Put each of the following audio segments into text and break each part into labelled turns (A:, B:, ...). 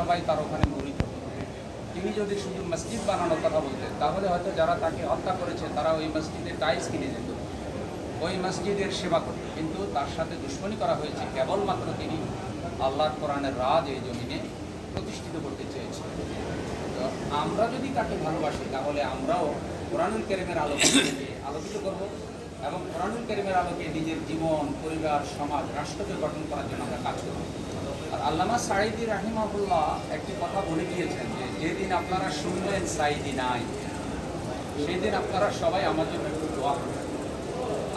A: সবাই তার ওখানে মুড়িত তিনি যদি শুধু মসজিদ বানানোর কথা বলতেন, তাহলে হয়তো যারা তাকে হত্যা করেছে, তারা ওই মসজিদে টাইলস কিনে যেত। ওই মসজিদের সেবা করত। কিন্তু তার সাথে দুশ্মনী করা হয়েছে। কেবলমাত্র তিনি আল্লাহর কোরআনের রাজ এই জমিনে প্রতিষ্ঠিত করতে চেয়েছেন। তো আমরা যদি তাকে ভালোবাসি, তাহলে আমরাও কোরআনুল কেরিমের আলোকে আলোকিত করব এবং কোরআনুল কেরিমের আলোকে নিজের জীবন, পরিবার, সমাজ, রাষ্ট্রকে গঠন করার জন্য আমরা কাজ করব। আর আল্লামা সাইদি রাহিমাহুল্লাহ একটি কথা বলে গিয়েছেন যে, যেদিন আপনারা শুনলেন সাইদি নাই সেই দিন আপনারা সবাই আমার জন্য একটু দোয়া করবেন।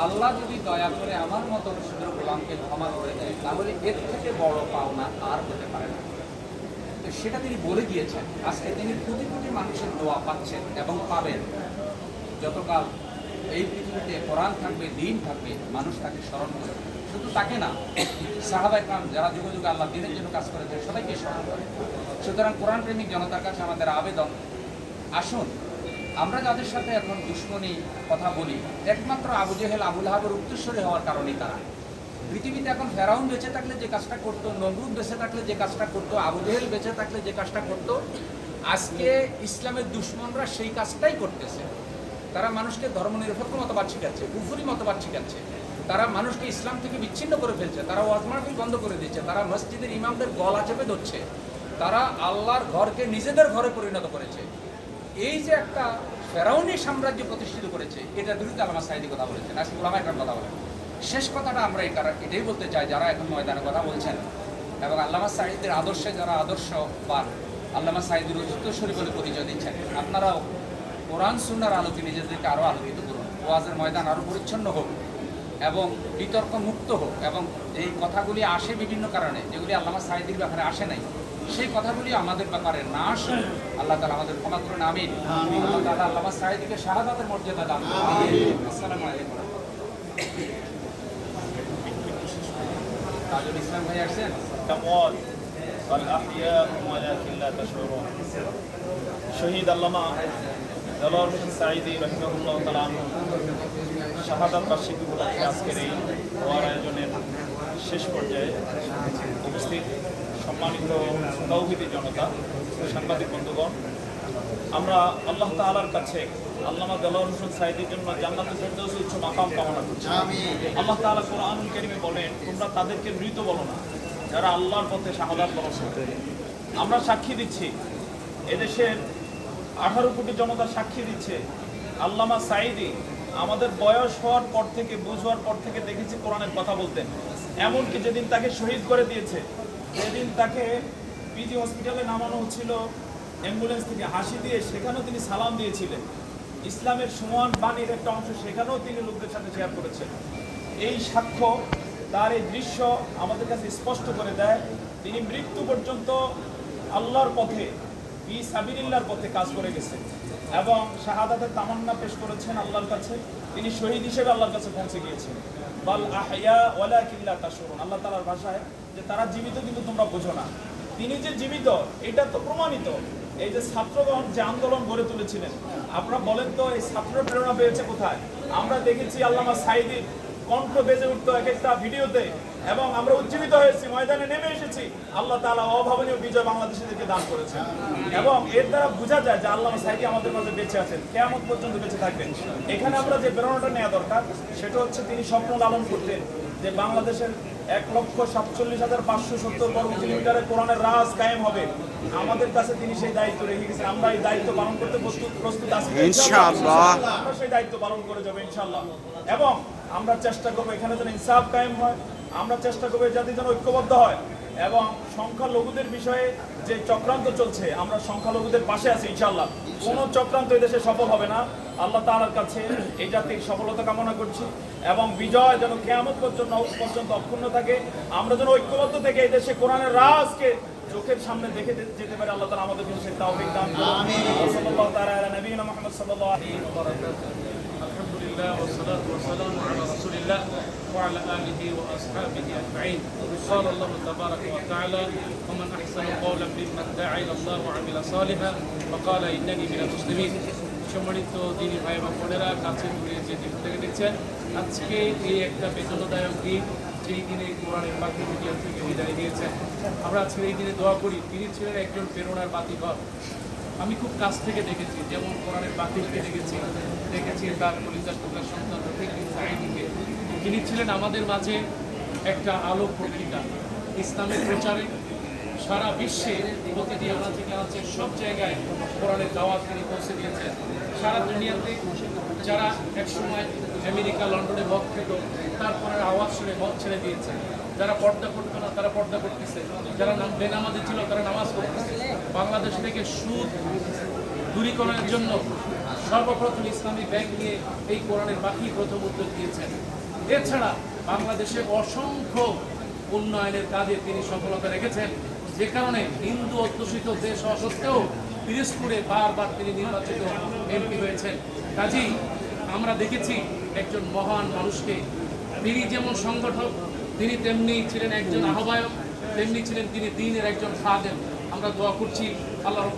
A: আল্লাহ যদি দয়া করে আমার মতো শুধু গোলামকে ক্ষমা করে দেয়, তাহলে এর থেকে বড় পাওনা আর হতে পারে না। তো সেটা তিনি বলে গিয়েছেন আজকে তিনি কোটি কোটি মানুষের দোয়া পাচ্ছেন এবং পাবেন। যতকাল এই পৃথিবীতে কোরআন থাকবে, দিন থাকবে, মানুষ তাকে স্মরণ করবে। শুধু তাকে না সাহাবাই কাম যারা যুগ যুগে আল্লাহ দিনের জন্য কাজ করেছে সবাইকে স্মরণ করে। সুতরাং কোরআন প্রেমিক জনতার কাছে আমাদের আবেদন, আসুন, আমরা যাদের সাথে এখন দুশ্মনী কথা বলি, একমাত্র আবু জেহেল, আবুল হাবের উত্তরস্বরী হওয়ার কারণে তারা। পৃথিবীতে এখন ফেরাউন বেঁচে থাকলে যে কাজটা করতো, নমরুদ বেঁচে থাকলে যে কাজটা করতো, আবু জেহেল বেঁচে থাকলে যে কাজটা করতো, আজকে ইসলামের দুশ্মনরা সেই কাজটাই করতেছে। তারা মানুষকে ধর্মনিরপেক্ষ মতবাদ শিখাচ্ছে, কুফুরি মতবাদ শিখাচ্ছে। তারা মানুষকে ইসলাম থেকে বিচ্ছিন্ন করে ফেলছে, তারা ওয়াজ মাহফিল বন্ধ করে দিচ্ছে, তারা মসজিদের ইমামদের গলা চেপে ধরছে, তারা আল্লাহর ঘরকে নিজেদের ঘরে পরিণত করেছে। এই যে একটা ফেরাউনি সাম্রাজ্য প্রতিষ্ঠিত করেছে, এটা বিরুদ্ধে আলামা সাইদি কথা বলেছেন, আজকে গোলামা একটা কথা বলেন। শেষ কথাটা আমরা এই কারণ এটাই বলতে চাই, যারা এখন ময়দানে কথা বলছেন এবং আল্লামা সাইদের আদর্শে যারা আদর্শ পান আল্লামা সাইদের উত্তরস্বরী বলে পরিচয় দিচ্ছেন, আপনারাও কোরআন, সুন্নার আলোকে নিজেদেরকে আরও আলোকিত করুন, ওয়াজের ময়দান আরও পরিচ্ছন্ন হোক। এবং বিতর্ক মুক্ত হোক এবং এই কথাগুলি আসে বিভিন্ন কারণে যেগুলি আল্লাহ সাহিদির ব্যাপারে আসে নাই সেই কথাগুলি আমাদের ব্যাপারে না আসে আল্লাহ তালা আমাদের ক্ষমা করুন আমিন। আল্লাহ তালা আল্লামা সাইদিকে শাহাদাতের মর্যাদা দান আসসালাম আলাইকুম। তাজুল ইসলাম ভাই আসছেন?
B: শহীদ আল্লামা দেলোয়ার হোসেন সাঈদি রহিমাহুল্লাহ তালা শাহাদাত বার্ষিকী উপলক্ষে হওয়ার আয়োজনের শেষ পর্যায়ে উপস্থিত সম্মানিত তৌহিদি জনতা, সাংবাদিক বন্ধুগণ, আমরা আল্লাহ তাআলার কাছে আল্লামা দেলোয়ার হোসেন সাঈদির জন্য জান্নাতের ফেরদৌস উচ্চ মাকাম কামনা করছি। আল্লাহ তাআলা কোরআনুল কারীমে বলেন, তোমরা তাদেরকে মৃত বলো না, যারা আল্লাহর পথে শাহাদাত করতে আমরা সাক্ষী দিচ্ছি, এদেশের আঠারো কোটি জনতা সাক্ষী দিচ্ছে। আল্লামা সাইদি আমাদের বয়স হওয়ার পর থেকে, বুঝ পর থেকে দেখেছি কোরআনের কথা বলতেন এমনকি যেদিন তাকে শহীদ করে দিয়েছে যেদিন তাকে পিজি হসপিটালে নামানো হচ্ছিল, অ্যাম্বুলেন্স থেকে হাসি দিয়ে সেখানেও তিনি সালাম দিয়েছিলেন। ইসলামের সমান বাণীর একটা অংশ সেখানেও তিনি লোকদের সাথে শেয়ার করেছেন। এই সাক্ষ্য, তার এই দৃশ্য আমাদের কাছে স্পষ্ট করে দেয়, তিনি মৃত্যু পর্যন্ত আল্লাহর পথে বি সাবিরিল্লার পথে কাজ করে গেছে। এবং শাহাদাতের তামান্না পেশ করেছেন আল্লাহর কাছে। তিনি শহীদ হিসেবে আল্লাহর কাছে পৌঁছে গিয়েছেন। বাল আহয়া ওয়ালা কিল্লা তাশুরুন। আল্লাহ তাআলার ভাষায় যে তারা জীবিত কিন্তু তোমরা বোঝো না। তিনি যে জীবিত, এটা তো প্রমাণিত। এই যে ছাত্রগণ যে আন্দোলন গড়ে তুলেছিলেন, আপনারা বলেন তো এই ছাত্র প্রেরণা পেয়েছে কোথায়? আমরা দেখেছি আল্লামা সাইদির কণ্ঠ বেজে উঠতো এক একটা ভিডিওতে। এবং আমরা উজ্জীবিত হয়েছি ময়দানে নেমে এসেছি। আল্লাহ তাআলা অভাবনীয় বিজয় বাংলাদেশিদেরকে দান করেছেন। এবং এর দ্বারা বোঝা যায় যে আল্লাহ সাইদি আমাদের মাঝে বেঁচে আছেন কেয়ামত পর্যন্ত বেঁচে থাকবেন। এখানে আমরা যে প্রেরণাটা নেওয়া দরকার সেটা হচ্ছে তিনি স্বপ্ন লালন করতেন যে বাংলাদেশের এক লক্ষ সাতচল্লিশ হাজার পাঁচশো সত্তর বর্গ কিলোমিটারে কোরআনের রাজ কায়েম হবে। আমাদের কাছে তিনি সেই দায়িত্ব রেখে গেছেন। আমরা এই দায়িত্ব পালন করতে প্রস্তুত প্রস্তুত আছি।
C: ইনশাআল্লাহ।
B: আমরা সেই দায়িত্ব পালন করে যাব ইনশাল্লাহ এবং আমরা চেষ্টা করব এখানে যেন ইনসাফ কায়েম হয় আমরা চেষ্টা করব জাতি যেন ঐক্যবদ্ধ হয় এবং সংখ্যালঘুদের বিষয়ে যে চক্রান্ত চলছে আমরা সংখ্যালঘুদের পাশে আছি ইনশাল্লাহ কোনো চক্রান্ত দেশে সফল হবে না। আল্লাহ তাআলার কাছে এই জাতির সফলতা কামনা করছি এবং বিজয় যেন কেয়ামত পর্যন্ত পর্যন্ত অক্ষুণ্ণ থাকে। আমরা যেন ঐক্যবদ্ধ থেকে এই দেশে কোরআনের রাজকে চোখের সামনে দেখে যেতে পারে। আল্লাহ তাআলা আমাদেরকে সেই তাওফিক দান করুন। সাল্লাল্লাহু তাআলা আলা নবিয়িনা মুহাম্মদ সাল্লাল্লাহু আলাইহি ওয়া বারাকাতুহু।
D: الحمد لله والصلاة والسلام على رسول الله وعلى آله وأصحابه أجمعين قال الله تبارك وتعالى ومن أحسن قولا ممن دعا إلى الله وعمل صالحا وقال إنني من المسلمين সম্মানিত দিনী ভাই এবং বোনেরা কাছে দূরে যে দিন থেকে দেখছেন আজকে এই একটা বেদনাদায়ক দিন যেই দিনে কোরআনের পাখি মিডিয়া থেকে বিদায় নিয়েছেন আমরা আজকে এই দিনে দোয়া করি তিনি ছিলেন একজন প্রেরণার বাতিঘর আমি খুব কাছ থেকে দেখেছি যেমন কোরআনের বাতিলকে দেখেছি দেখেছি তার কলিজার টুকার সন্তান রফিকুল সাইদিকে তিনি ছিলেন আমাদের মাঝে একটা আলোক পত্রিকা। ইসলামের প্রচারে সারা বিশ্বে প্রতিটি আনাচে কানাচে সব জায়গায় কোরআনের দাওয়াত তিনি পৌঁছে দিয়েছেন। সারা দুনিয়াতে যারা একসময় আমেরিকা, লন্ডনে মদ খেত তারপরে আওয়াজ শুনে মদ ছেড়ে দিয়েছে। যারা পর্দা করতো না, তারা পর্দা করতেছে। যারা নাম বেনামাজি ছিল, তারা নামাজ পড়তেছে। বাংলাদেশ থেকে সুদ দূরীকরণের জন্য সর্বপ্রথম ইসলামী ব্যাংক নিয়ে এই কোরআনের বাকি প্রথম উদ্যোগ দিয়েছেন এছাড়া বাংলাদেশে অসংখ্য উন্নয়নের কাজে তিনি সফলতা রেখেছেন। যে কারণে হিন্দু অধ্যুষিত দেশ হওয়া সত্ত্বেও পিরিজপুরে বারবার তিনি নির্বাচিত এমপি হয়েছেন। কাজেই আমরা দেখেছি একজন মহান মানুষকে। তিনি যেমন সংগঠক, তিনি তেমনি ছিলেন একজন আহ্বায়ক, তেমনি ছিলেন তিনি দিনের একজন খাদেম। আমরা দোয়া করছি, আল্লাহ